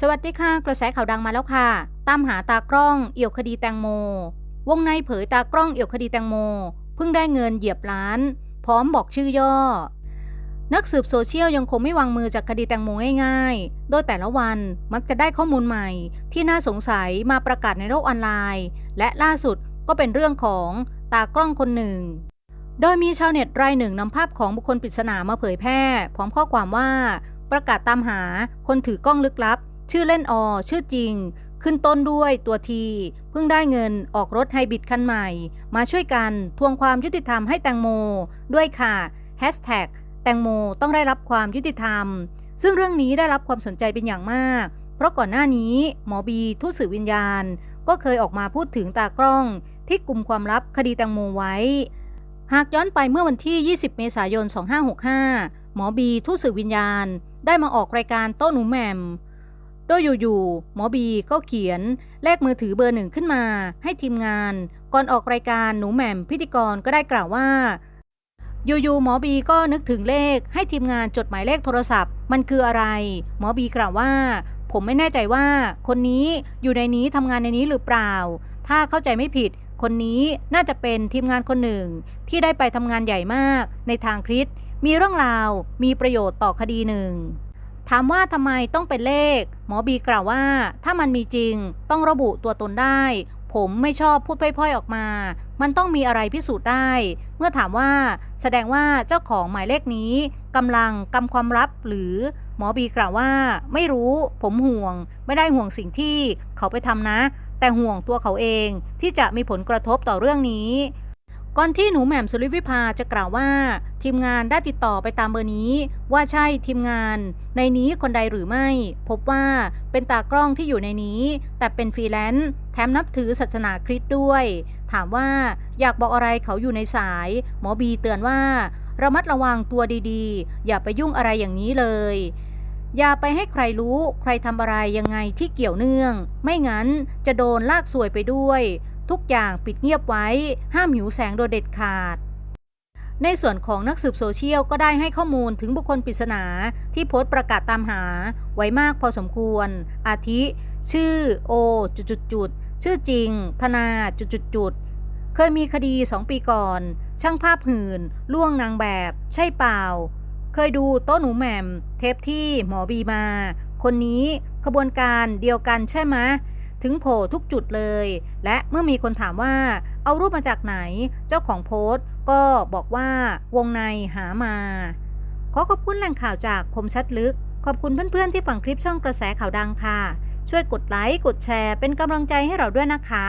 สวัสดีค่ะ กระแสข่าวดังมาแล้วค่ะ ตามหาตากล้องเอี่ยวคดีแตงโม วงในเผยตากล้องเอี่ยวคดีแตงโม เพิ่งได้เงินเหยียบล้าน พร้อมบอกชื่อย่อ นักสืบโซเชียลยังคงไม่วางมือจากคดีแตงโมง่ายๆ โดยแต่ละวันมักจะได้ข้อมูลใหม่ ที่น่าสงสัยมาประกาศในโลกออนไลน์ และล่าสุดก็เป็นเรื่องของตากล้องคนหนึ่ง โดยมีชาวเน็ตรายหนึ่งนำภาพของบุคคลปริศนามาเผยแพร่ พร้อมข้อความว่า ประกาศตามหาคนถือกล้องลึกลับ ชื่อเล่นอชื่อจริง ขึ้นต้นด้วยตัวทีเพิ่งได้เงินออกรถไฮบริดคันใหม่ มาช่วยกันทวงความยุติธรรมให้แตงโม ด้วยค่ะแฮชแท็กแตงโมต้องได้รับความยุติธรรม ซึ่งเรื่องนี้ได้รับความสนใจเป็นอย่างมาก เพราะก่อนหน้านี้หมอบีทูตสื่อวิญญาณ ก็เคยออกมาพูดถึงตากล้องที่กลุ่มความลับคดีแตงโมไว้ หากย้อนไปเมื่อวันที่ 20 เมษายน 2565 หมอบีทูตสื่อวิญญาณ ได้มาออกรายการโต้หนูแหม่ม โดยอยู่ๆหมอบีก็เขียนเลขมือถือเบอร์หนึ่งขึ้นมา ให้ทีมงาน ก่อนออกรายการหนูแหม่มพิธีกรก็ได้กล่าวว่า อยู่ๆหมอบีก็นึกถึงเลข ให้ทีมงานจดหมายเลขโทรศัพท์ มันคืออะไร หมอบีกล่าวว่า ผมไม่แน่ใจว่า คนนี้อยู่ในนี้ทำงานในนี้หรือเปล่า ถ้าเข้าใจไม่ผิด คนนี้น่าจะเป็นทีมงานคนหนึ่ง ที่ได้ไปทำงานใหญ่มาก ในทางคริสมีเรื่องราว มีประโยชน์ต่อคดีหนึ่ง ถามว่าทำไมต้องเป็นเลข หมอบีกล่าวว่า ถ้ามันมีจริง ต้องระบุตัวตนได้ ผมไม่ชอบพูดพร่อยๆออกมา มันต้องมีอะไรพิสูจน์ได้ เมื่อถามว่า แสดงว่าเจ้าของหมายเลขนี้กำลังกำความลับหรือหมอบีกล่าวว่า ไม่รู้ ผมห่วง ไม่ได้ห่วงสิ่งที่เขาไปทำนะ แต่ห่วงตัวเขาเองที่จะมีผลกระทบต่อเรื่องนี้ ก่อนที่หนูแหม่มสุริวิภาจะกล่าวว่า ทีมงานได้ติดต่อไปตามเบอร์นี้ ว่าใช่ทีมงาน ในนี้คนใดหรือไม่ พบว่าเป็นตากล้องที่อยู่ในนี้ แต่เป็นฟรีแลนซ์แถมนับถือศาสนาคริสต์ด้วย ถามว่าอยากบอกอะไรเขาอยู่ในสาย หมอบีเตือนว่า ระมัดระวังตัวดีๆ อย่าไปยุ่งอะไรอย่างนี้เลย อย่าไปให้ใครรู้ ใครทำอะไรยังไงที่เกี่ยวเนื่อง ไม่งั้นจะโดนลากสวยไปด้วย ทุกอย่างปิดเงียบไว้ ห้ามหิวแสงโดยเด็ดขาด ในส่วนของนักสืบโซเชียลก็ได้ให้ข้อมูลถึงบุคคลปริศนาที่โพสต์ประกาศตามหาไว้มากพอสมควร อาทิ ชื่อโอจุดจุดจุดชื่อจริง ธนาจุดจุดจุดเคยมีคดีสองปีก่อน ช่างภาพหื่น ล่วงนางแบบ ใช่เปล่า เคยดูโต๊ะหนูแหม่ม เทปที่หมอบีมา คนนี้ขบวนการเดียวกันใช่ไหม ถึงโผล่ทุกจุดเลย และเมื่อมีคนถามว่าเอารูปมาจากไหน เจ้าของโพสต์ก็บอกว่าวงในหามา ขอขอบคุณแหล่งข่าวจากคมชัดลึก ขอบคุณเพื่อนๆที่ฟังคลิปช่องกระแสข่าวดังค่ะ ช่วยกดไลค์กดแชร์เป็นกำลังใจให้เราด้วยนะคะ